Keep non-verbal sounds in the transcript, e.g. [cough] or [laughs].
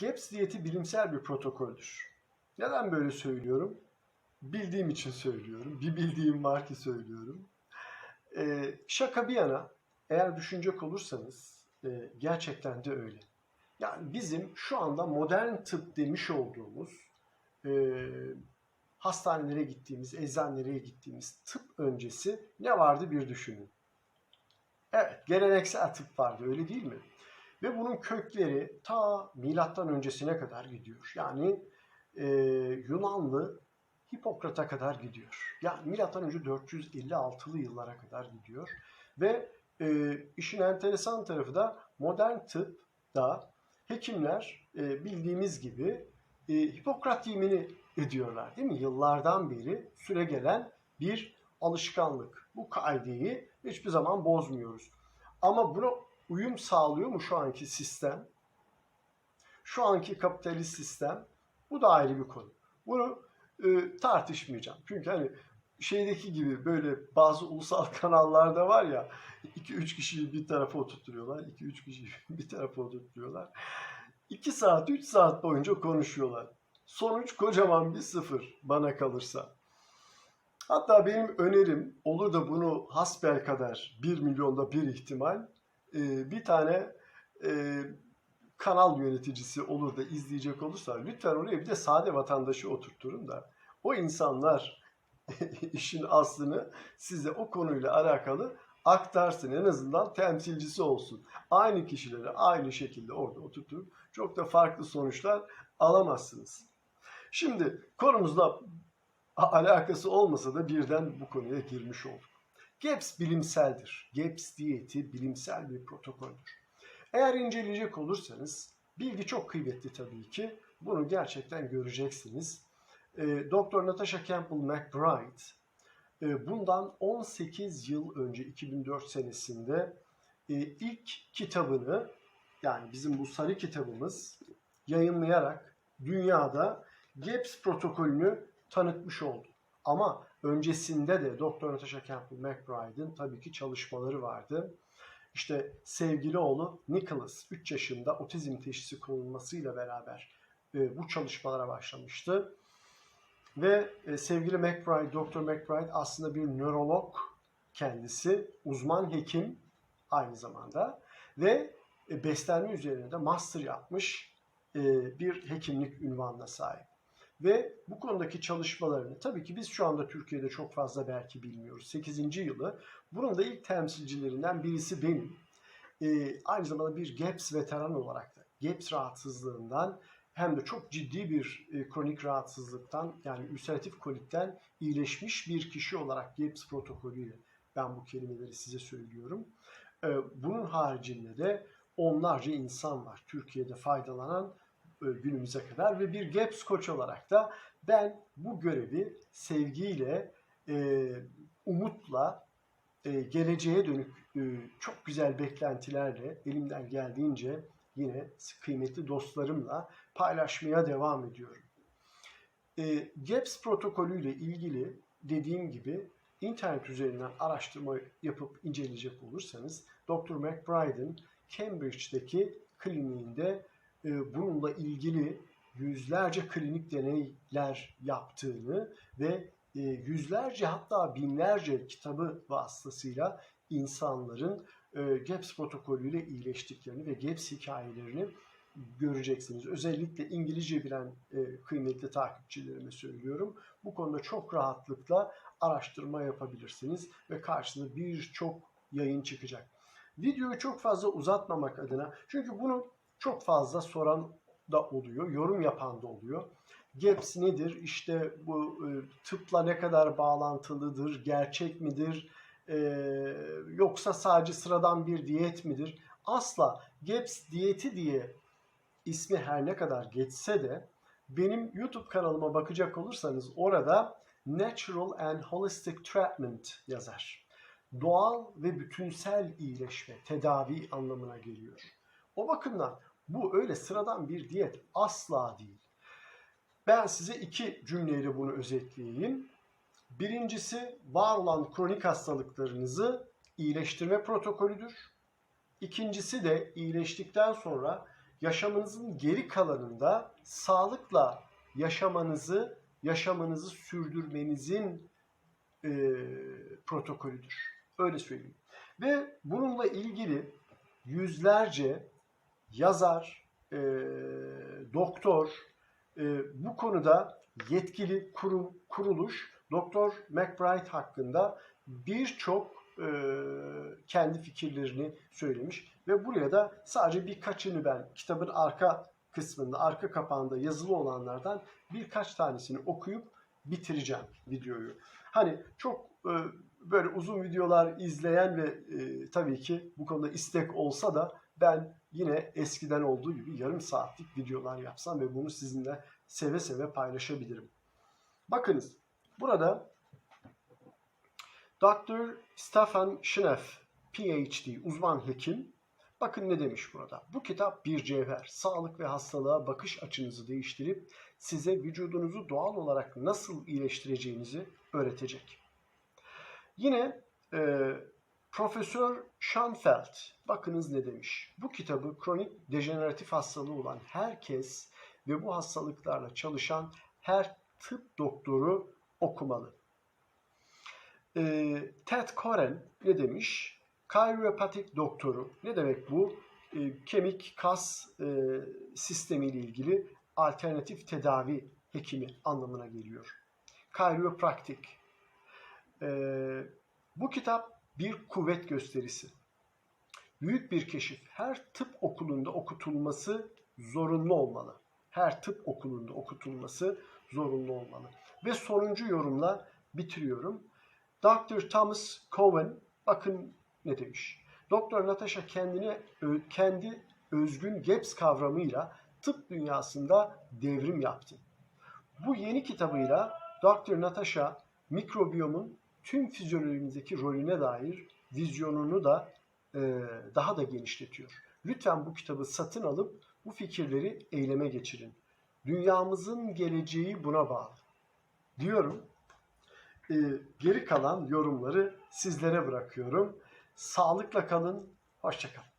GAPS diyeti bilimsel bir protokoldür. Neden böyle söylüyorum? Bildiğim için söylüyorum. Bir bildiğim var ki söylüyorum. Ee, şaka bir yana eğer düşünecek olursanız e, gerçekten de öyle. Yani bizim şu anda modern tıp demiş olduğumuz e, hastanelere gittiğimiz, eczanelere gittiğimiz tıp öncesi ne vardı bir düşünün. Evet, geleneksel tıp vardı öyle değil mi? Ve bunun kökleri ta milattan öncesine kadar gidiyor. Yani e, Yunanlı Hipokrat'a kadar gidiyor. Yani milattan önce 456'lı yıllara kadar gidiyor. Ve e, işin enteresan tarafı da modern tıpta hekimler e, bildiğimiz gibi e, Hipokrat yemini ediyorlar değil mi? Yıllardan beri süre gelen bir alışkanlık. Bu kaideyi hiçbir zaman bozmuyoruz. Ama buna uyum sağlıyor mu şu anki sistem? Şu anki kapitalist sistem bu da ayrı bir konu. Bunu e, tartışmayacağım. Çünkü hani şeydeki gibi böyle bazı ulusal [laughs] kanallarda var ya 2-3 kişiyi bir tarafa oturtuyorlar. 2-3 kişiyi [laughs] bir tarafa oturtuyorlar. 2 saat 3 saat boyunca konuşuyorlar. Sonuç kocaman bir sıfır bana kalırsa. Hatta benim önerim olur da bunu hasbel kadar 1 milyonda bir ihtimal e, bir tane e, kanal yöneticisi olur da izleyecek olursa lütfen oraya bir de sade vatandaşı oturtturun da o insanlar [laughs] işin aslını size o konuyla alakalı aktarsın. En azından temsilcisi olsun. Aynı kişileri aynı şekilde orada oturtup çok da farklı sonuçlar alamazsınız. Şimdi konumuzla alakası olmasa da birden bu konuya girmiş olduk. GAPS bilimseldir. GAPS diyeti bilimsel bir protokoldür. Eğer inceleyecek olursanız bilgi çok kıymetli tabii ki. Bunu gerçekten göreceksiniz. E, Dr. Natasha Campbell McBride e, bundan 18 yıl önce 2004 senesinde e, ilk kitabını yani bizim bu sarı kitabımız yayınlayarak dünyada GAPS protokolünü tanıtmış oldu. Ama öncesinde de Dr. Natasha Campbell McBride'ın tabii ki çalışmaları vardı. İşte sevgili oğlu Nicholas 3 yaşında otizm teşhisi konulmasıyla beraber e, bu çalışmalara başlamıştı. Ve e, sevgili McBride, Dr. McBride aslında bir nörolog kendisi, uzman hekim aynı zamanda ve e, beslenme üzerine de master yapmış e, bir hekimlik ünvanına sahip. Ve bu konudaki çalışmalarını tabii ki biz şu anda Türkiye'de çok fazla belki bilmiyoruz. 8. yılı. Bunun da ilk temsilcilerinden birisi benim. Ee, aynı zamanda bir GAPS veteran olarak da GAPS rahatsızlığından hem de çok ciddi bir e, kronik rahatsızlıktan yani ülseratif kolitten iyileşmiş bir kişi olarak GAPS protokolüyle ben bu kelimeleri size söylüyorum. Ee, bunun haricinde de onlarca insan var Türkiye'de faydalanan günümüze kadar ve bir GAPS koç olarak da ben bu görevi sevgiyle, e, umutla, e, geleceğe dönük e, çok güzel beklentilerle elimden geldiğince yine kıymetli dostlarımla paylaşmaya devam ediyorum. E, GAPS protokolüyle ilgili dediğim gibi internet üzerinden araştırma yapıp inceleyecek olursanız Dr. McBride'ın Cambridge'deki kliniğinde e, bununla ilgili yüzlerce klinik deneyler yaptığını ve e, yüzlerce hatta binlerce kitabı vasıtasıyla insanların e, GAPS protokolüyle iyileştiklerini ve GAPS hikayelerini göreceksiniz. Özellikle İngilizce bilen kıymetli takipçilerime söylüyorum. Bu konuda çok rahatlıkla araştırma yapabilirsiniz ve karşınıza birçok yayın çıkacak. Videoyu çok fazla uzatmamak adına çünkü bunu çok fazla soran da oluyor, yorum yapan da oluyor. GAPS nedir? İşte bu e, tıpla ne kadar bağlantılıdır? Gerçek midir? E, yoksa sadece sıradan bir diyet midir? Asla GAPS diyeti diye ismi her ne kadar geçse de benim YouTube kanalıma bakacak olursanız orada Natural and Holistic Treatment yazar. Doğal ve bütünsel iyileşme, tedavi anlamına geliyor. O bakımdan bu öyle sıradan bir diyet asla değil. Ben size iki cümleyle bunu özetleyeyim. Birincisi var olan kronik hastalıklarınızı iyileştirme protokolüdür. İkincisi de iyileştikten sonra yaşamınızın geri kalanında sağlıkla yaşamanızı, yaşamanızı sürdürmenizin e, protokolüdür. Öyle söyleyeyim. Ve bununla ilgili yüzlerce yazar, e, doktor, e, bu konuda yetkili kurum, kuruluş Doktor McBride hakkında birçok e, kendi fikirlerini söylemiş ve buraya da sadece birkaçını ben kitabın arka kısmında, arka kapağında yazılı olanlardan birkaç tanesini okuyup bitireceğim videoyu. Hani çok e, böyle uzun videolar izleyen ve e, tabii ki bu konuda istek olsa da ben yine eskiden olduğu gibi yarım saatlik videolar yapsam ve bunu sizinle seve seve paylaşabilirim. Bakınız burada Dr. Stefan Schneff, PhD, uzman hekim. Bakın ne demiş burada. Bu kitap bir cevher. Sağlık ve hastalığa bakış açınızı değiştirip size vücudunuzu doğal olarak nasıl iyileştireceğinizi öğretecek. Yine e, Profesör Schoenfeld bakınız ne demiş. Bu kitabı kronik dejeneratif hastalığı olan herkes ve bu hastalıklarla çalışan her tıp doktoru okumalı. E, Ted Koren ne demiş? Chiropratik doktoru. Ne demek bu? E, kemik kas e, sistemi ile ilgili alternatif tedavi hekimi anlamına geliyor. Chiropractic. E, bu kitap bir kuvvet gösterisi. Büyük bir keşif. Her tıp okulunda okutulması zorunlu olmalı. Her tıp okulunda okutulması zorunlu olmalı. Ve sonuncu yorumla bitiriyorum. Dr. Thomas Cohen bakın ne demiş. Doktor Natasha kendine kendi özgün GAPS kavramıyla tıp dünyasında devrim yaptı. Bu yeni kitabıyla Dr. Natasha mikrobiyomun tüm fizyolojimizdeki rolüne dair vizyonunu da e, daha da genişletiyor. Lütfen bu kitabı satın alıp bu fikirleri eyleme geçirin. Dünyamızın geleceği buna bağlı. Diyorum. E, geri kalan yorumları sizlere bırakıyorum. Sağlıkla kalın, hoşçakalın.